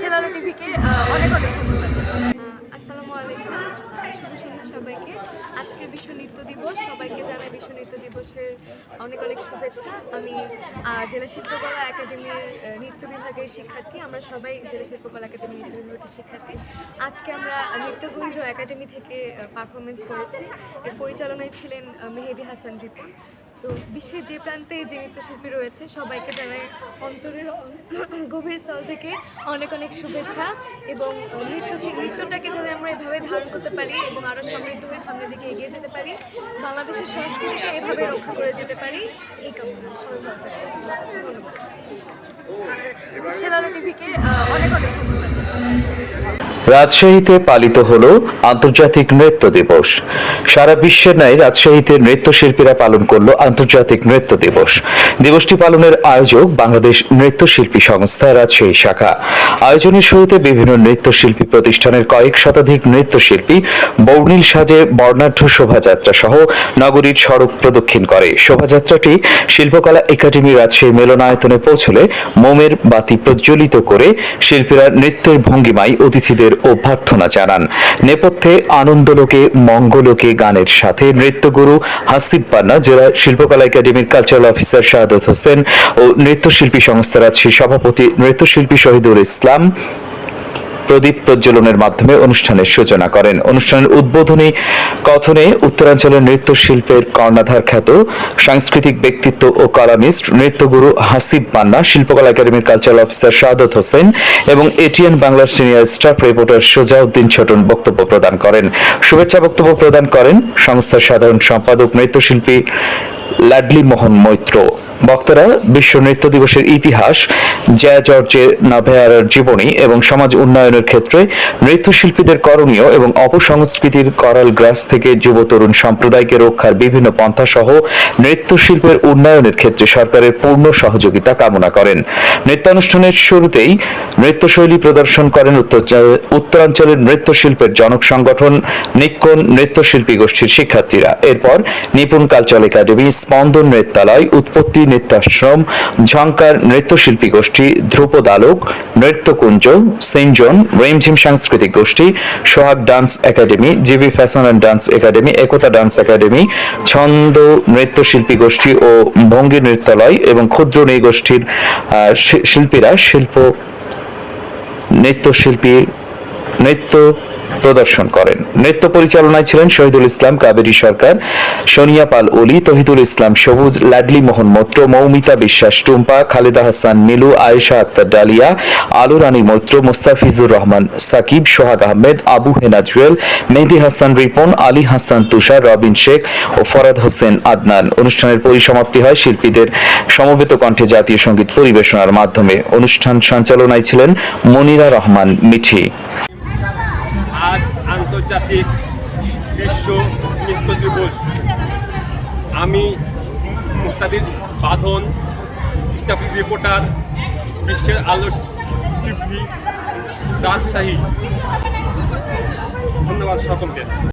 সেলালো টিভিকে অনেক অনেক আসসালামু আলাইকুম, শুভ সবাইকে। আজকে বিশ্ব নৃত্য দিবস, সবাইকে জানাই বিশ্ব নৃত্য দিবসের অনেক অনেক শুভেচ্ছা। আমি জেলা শিল্পকলা একাডেমির নৃত্য বিভাগের শিক্ষার্থী। আমরা সবাই জেলা শিল্পকলা একাডেমি নৃত্য বিভাগের শিক্ষার্থী। আজকে আমরা নৃত্যগুঞ্জ একাডেমি থেকে পারফরমেন্স করেছি। এর পরিচালনায় ছিলেন মেহেদি হাসান রিপন তো বিশ্বের যে প্রান্তে যে নৃত্যশিল্পী রয়েছে, সবাইকে জানাই অন্তরের গভীর স্থল থেকে অনেক অনেক শুভেচ্ছা এবং নৃত্য নৃত্যটাকে যাতে আমরা এভাবে ধারণ করতে পারি এবং আরও সমৃদ্ধ হয়ে সামনের দিকে এগিয়ে যেতে পারি, বাংলাদেশের সংস্কৃতিকে এভাবে রক্ষা করে যেতে পারি, এই কামনা। সবাই। ধন্যবাদ। টিভিকে অনেক অনেক ধন্যবাদ। রাজশাহীতে পালিত হল আন্তর্জাতিক নৃত্য দিবস। সারা বিশ্বের ন্যায় রাজশাহীতে নৃত্যশিল্পীরা পালন করল আন্তর্জাতিক নৃত্য দিবস। দিবসটি পালনের আয়োজক বাংলাদেশ নৃত্যশিল্পী সংস্থা রাজশাহী শাখা। আয়োজনের শুরুতে বিভিন্ন নৃত্যশিল্পী প্রতিষ্ঠানের কয়েক শতাধিক নৃত্যশিল্পী বর্ণিল সাজে বর্ণাঢ্য শোভাযাত্রা সহ নগরীর সড়ক প্রদক্ষিণ করে। শোভাযাত্রাটি শিল্পকলা একাডেমি রাজশাহী মিলনায়তনে পৌঁছলে মোমের বাতি প্রজ্বলিত করে শিল্পীরা নৃত্যের ভঙ্গিমায় অতিথিদের অভ্যর্থনা জানান। নেপথ্যে আনন্দলোকে, মঙ্গলোকে গানের সাথে নৃত্যগুরু হাসিব পান্না, জেলা শিল্পকলা একাডেমির কালচারাল অফিসার শাহাদত হোসেন ও নৃত্যশিল্পী সংস্থার আছে সভাপতি নৃত্যশিল্পী শহীদুল ইসলাম প্রদীপ প্রজ্বলনের মাধ্যমে অনুষ্ঠানের সূচনা করেন। অনুষ্ঠানের উদ্বোধনী কথনে উত্তরাঞ্চলের নৃত্যশিল্পের কর্ণাধার খ্যাত সাংস্কৃতিক ব্যক্তিত্ব ও কলামিস্ট নৃত্যগুরু হাসিব পান্না শিল্পকলা একাডেমির কালচারাল অফিসার শাহাদত হোসেন এবং এটিএন বাংলার senior staff reporter Sojauddin Chhoton বক্তব্য প্রদান করেন। শুভেচ্ছা বক্তব্য প্রদান করেন সংস্থার সাধারণ সম্পাদক, নৃত্যশিল্পী লাডলি মোহন মৈত্র। বক্তারা বিশ্ব নৃত্য দিবসের ইতিহাস, জয়া জর্জের নাভেয়ারের জীবনী এবং সমাজ উন্নয়নের ক্ষেত্রে নৃত্যশিল্পীদের করণীয় এবং অপসংস্কৃতির করাল গ্রাস থেকে যুব তরুণ সম্প্রদায়কে রক্ষার বিভিন্ন পন্থা সহ নৃত্যশিল্পের উন্নয়নের ক্ষেত্রে সরকারের পূর্ণ সহযোগিতা কামনা করেন। নৃত্যানুষ্ঠানের শুরুতেই নৃত্যশৈলী প্রদর্শন করেন উত্তর- উত্তরাঞ্চলের নৃত্যশিল্পের জনক সংগঠন নিক্কন নৃত্যশিল্পী গোষ্ঠীর শিক্ষার্থীরা। এরপর নিপুণ কালচার একাডেমি, স্পন্দন নৃত্যালয়, উৎপত্তি নৃত্যাশ্রম ঝঙ্কার নৃত্যশিল্পী গোষ্ঠী ধ্রুপদ আলোক নৃত্যকুঞ্জ সেনজন রেমঝিম সাংস্কৃতিক গোষ্ঠী Sohag dance academy GB fashion and dance academy Ekota dance academy Chhondo নৃত্যশিল্পী গোষ্ঠী ও ভঙ্গি নৃত্যালয় এবং ক্ষুদ্র নৃগোষ্ঠীর আহ, শিল্পীরা শিল্প নৃত্যশিল্পী নৃত্য প্রদর্শন করেন। নৃত্য পরিচালনায় ছিলেন শহীদুল ইসলাম, কাবেরী সরকার, সোনিয়া পাল ওলি, তহিদুল ইসলাম, সবুজ, লাডলি মোহন মৈত্র, মৌমিতা বিশ্বাস টুম্পা, খালেদা হাসান নীলু আয়েশা আক্তার ডালিয়া, আলু রানী মৈত্র, মোস্তাফিজুর রহমান সাকিব, সোহাগ আহমেদ, আবু হেনা জুয়েল, মেহেদি হাসান রিপন, আলী হাসান তুষার, রবিন শেখ ও ফরাদ হোসেন আদনান। অনুষ্ঠানের পরিসমাপ্তি হয় শিল্পীদের সমবেত কণ্ঠে জাতীয় সংগীত পরিবেশনার মাধ্যমে। অনুষ্ঠান সঞ্চালনায় ছিলেন মনিরা রহমান মিঠি। আজ আন্তর্জাতিক বিশ্ব নৃত্য দিবস। আমি মুক্তাদির বাঁধন স্টাফি রিপোর্টার, বিশ্বের আলো টিভি, রাজশাহী। ধন্যবাদ সকলকে।